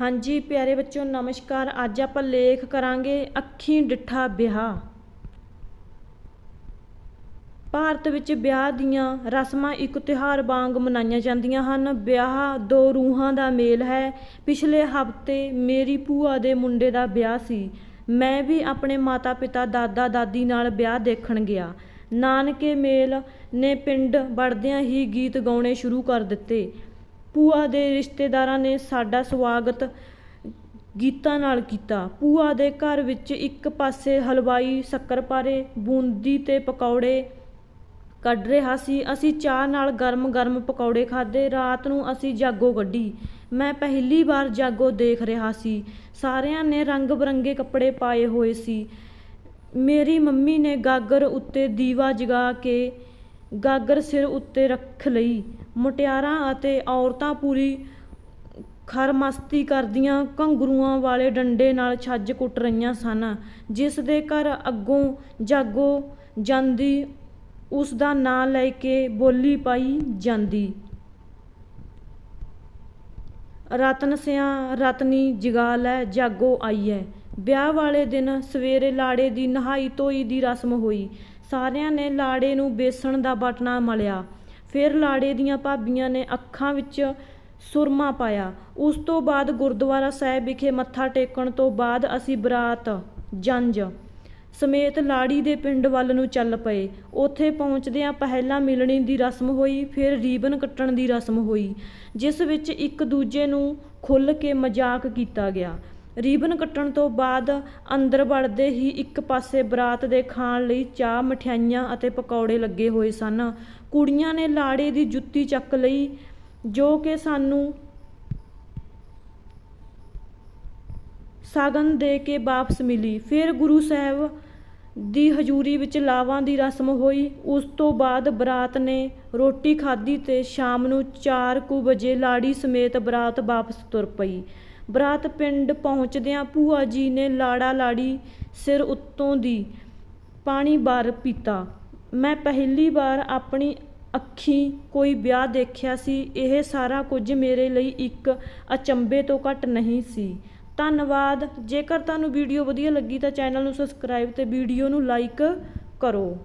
ਹਾਂਜੀ, ਪਿਆਰੇ ਬੱਚਿਓ, ਨਮਸਕਾਰ। ਅੱਜ ਆਪਾਂ ਲੇਖ ਕਰਾਂਗੇ ਅੱਖੀਂ ਡਿੱਠਾ ਵਿਆਹ। ਭਾਰਤ ਵਿੱਚ ਵਿਆਹ ਦੀਆਂ ਰਸਮਾਂ ਇੱਕ ਤਿਉਹਾਰ ਵਾਂਗ ਮਨਾਈਆਂ ਜਾਂਦੀਆਂ ਹਨ। ਵਿਆਹ ਦੋ ਰੂਹਾਂ ਦਾ ਮੇਲ ਹੈ। ਪਿਛਲੇ ਹਫ਼ਤੇ ਮੇਰੀ ਭੂਆ ਦੇ ਮੁੰਡੇ ਦਾ ਵਿਆਹ ਸੀ। ਮੈਂ ਵੀ ਆਪਣੇ ਮਾਤਾ ਪਿਤਾ ਦਾਦਾ, ਦਾਦੀ ਨਾਲ ਵਿਆਹ ਦੇਖਣ ਗਿਆ। ਨਾਨਕੇ ਮੇਲ ਨੇ ਪਿੰਡ ਵੜਦਿਆਂ ਹੀ ਗੀਤ ਗਾਉਣੇ ਸ਼ੁਰੂ ਕਰ ਦਿੱਤੇ। ਭੂਆ ਦੇ ਰਿਸ਼ਤੇਦਾਰਾਂ ਨੇ ਸਾਡਾ ਸਵਾਗਤ ਗੀਤਾਂ ਨਾਲ ਕੀਤਾ। ਭੂਆ ਦੇ ਘਰ ਵਿੱਚ ਇੱਕ ਪਾਸੇ ਹਲਵਾਈ ਸ਼ੱਕਰਪਾਰੇ ਬੂੰਦੀ ਤੇ ਪਕੌੜੇ ਕੱਢ ਰਿਹਾ ਸੀ। ਅਸੀਂ ਚਾਹ ਨਾਲ ਗਰਮ-ਗਰਮ ਪਕੌੜੇ ਖਾਦੇ ਰਾਤ ਨੂੰ ਅਸੀਂ ਜਾਗੋ ਕੱਢੀ। ਮੈਂ ਪਹਿਲੀ ਵਾਰ ਜਾਗੋ ਦੇਖ ਰਿਹਾ ਸੀ। ਸਾਰਿਆਂ ਨੇ ਰੰਗ-ਬਰੰਗੇ ਕੱਪੜੇ ਪਾਏ ਹੋਏ ਸੀ। ਮੇਰੀ ਮੰਮੀ ਨੇ ਗਾਗਰ ਉੱਤੇ ਦੀਵਾ ਜਗਾ ਕੇ ਗਾਗਰ ਸਿਰ ਉੱਤੇ ਰੱਖ ਲਈ। ਮੁਟਿਆਰਾਂ ਅਤੇ ਔਰਤਾਂ ਪੂਰੀ ਖਰਮਸਤੀ ਕਰਦੀਆਂ ਘੰਗਰੂਆਂ ਵਾਲੇ ਡੰਡੇ ਨਾਲ ਛੱਜ ਕੁੱਟ ਰਹੀਆਂ ਸਨ। ਜਿਸ ਦੇ ਘਰ ਅੱਗੋਂ ਜਾਗੋ ਜਾਂਦੀ, ਉਸ ਦਾ ਨਾਂ ਲੈ ਕੇ ਬੋਲੀ ਪਾਈ ਜਾਂਦੀ। ਰਤਨ ਸਿਆਂ, ਰਤਨੀ ਜਗਾ ਲੈ, ਜਾਗੋ ਆਈ ਹੈ ਵਿਆਹ ਵਾਲੇ ਦਿਨ ਸਵੇਰੇ ਲਾੜੇ ਦੀ ਨਹਾਈ ਧੋਈ ਦੀ ਰਸਮ ਹੋਈ। ਸਾਰਿਆਂ ਨੇ ਲਾੜੇ ਨੂੰ ਬੇਸਣ ਦਾ ਬਟਨਾ ਮਲਿਆ। ਫਿਰ ਲਾੜੇ ਦੀਆਂ ਭਾਬੀਆਂ ਨੇ ਅੱਖਾਂ ਵਿੱਚ ਸੁਰਮਾ ਪਾਇਆ। ਉਸ ਤੋਂ ਬਾਅਦ ਗੁਰਦੁਆਰਾ ਸਾਹਿਬ ਵਿਖੇ ਮੱਥਾ ਟੇਕਣ ਤੋਂ ਬਾਅਦ ਅਸੀਂ ਬਰਾਤ ਜੰਜ ਸਮੇਤ ਲਾੜੀ ਦੇ ਪਿੰਡ ਵੱਲ ਨੂੰ ਚੱਲ ਪਏ। ਉੱਥੇ ਪਹੁੰਚਦਿਆਂ ਪਹਿਲਾਂ ਮਿਲਣੀ ਦੀ ਰਸਮ ਹੋਈ, ਫਿਰ ਰੀਬਨ ਕੱਟਣ ਦੀ ਰਸਮ ਹੋਈ, ਜਿਸ ਵਿੱਚ ਇੱਕ ਦੂਜੇ ਨੂੰ ਖੁੱਲ੍ਹ ਕੇ ਮਜ਼ਾਕ ਕੀਤਾ ਗਿਆ। ਰੀਬਨ ਕੱਟਣ ਤੋਂ ਬਾਅਦ ਅੰਦਰ ਵੜਦੇ ਹੀ ਇੱਕ ਪਾਸੇ ਬਰਾਤ ਦੇ ਖਾਣ ਲਈ ਚਾਹ, ਮਠਿਆਈਆਂ ਅਤੇ ਪਕੌੜੇ ਲੱਗੇ ਹੋਏ ਸਨ। ਕੁੜੀਆਂ ਨੇ ਲਾੜੇ ਦੀ ਜੁੱਤੀ ਚੱਕ ਲਈ, ਜੋ ਕਿ ਸਾਨੂੰ ਸਾਗਨ ਦੇ ਕੇ ਵਾਪਸ ਮਿਲੀ। ਫਿਰ ਗੁਰੂ ਸਾਹਿਬ ਦੀ ਹਜ਼ੂਰੀ ਵਿੱਚ ਲਾਵਾਂ ਦੀ ਰਸਮ ਹੋਈ। ਉਸ ਤੋਂ ਬਾਅਦ ਬਰਾਤ ਨੇ ਰੋਟੀ ਖਾਧੀ ਤੇ ਸ਼ਾਮ ਨੂੰ 4 ਕੁ ਵਜੇ ਲਾੜੀ ਸਮੇਤ ਬਰਾਤ ਵਾਪਸ ਤੁਰ ਪਈ। ਬਰਾਤ ਪਿੰਡ ਪਹੁੰਚਦਿਆਂ ਭੂਆ ਜੀ ਨੇ ਲਾੜਾ ਲਾੜੀ ਸਿਰ ਉੱਤੋਂ ਦੀ ਪਾਣੀ ਬਾਰ ਪੀਤਾ। ਮੈਂ ਪਹਿਲੀ ਵਾਰ ਆਪਣੀ ਅੱਖੀਂ ਕੋਈ ਵਿਆਹ ਦੇਖਿਆ ਸੀ। ਇਹ ਸਾਰਾ ਕੁਝ ਮੇਰੇ ਲਈ ਇੱਕ ਅਚੰਭੇ ਤੋਂ ਘੱਟ ਨਹੀਂ ਸੀ। ਧੰਨਵਾਦ। ਜੇਕਰ ਤੁਹਾਨੂੰ ਵੀਡੀਓ ਵਧੀਆ ਲੱਗੀ ਤਾਂ ਚੈਨਲ ਨੂੰ ਸਬਸਕ੍ਰਾਈਬ ਤੇ ਵੀਡੀਓ ਨੂੰ ਲਾਈਕ ਕਰੋ।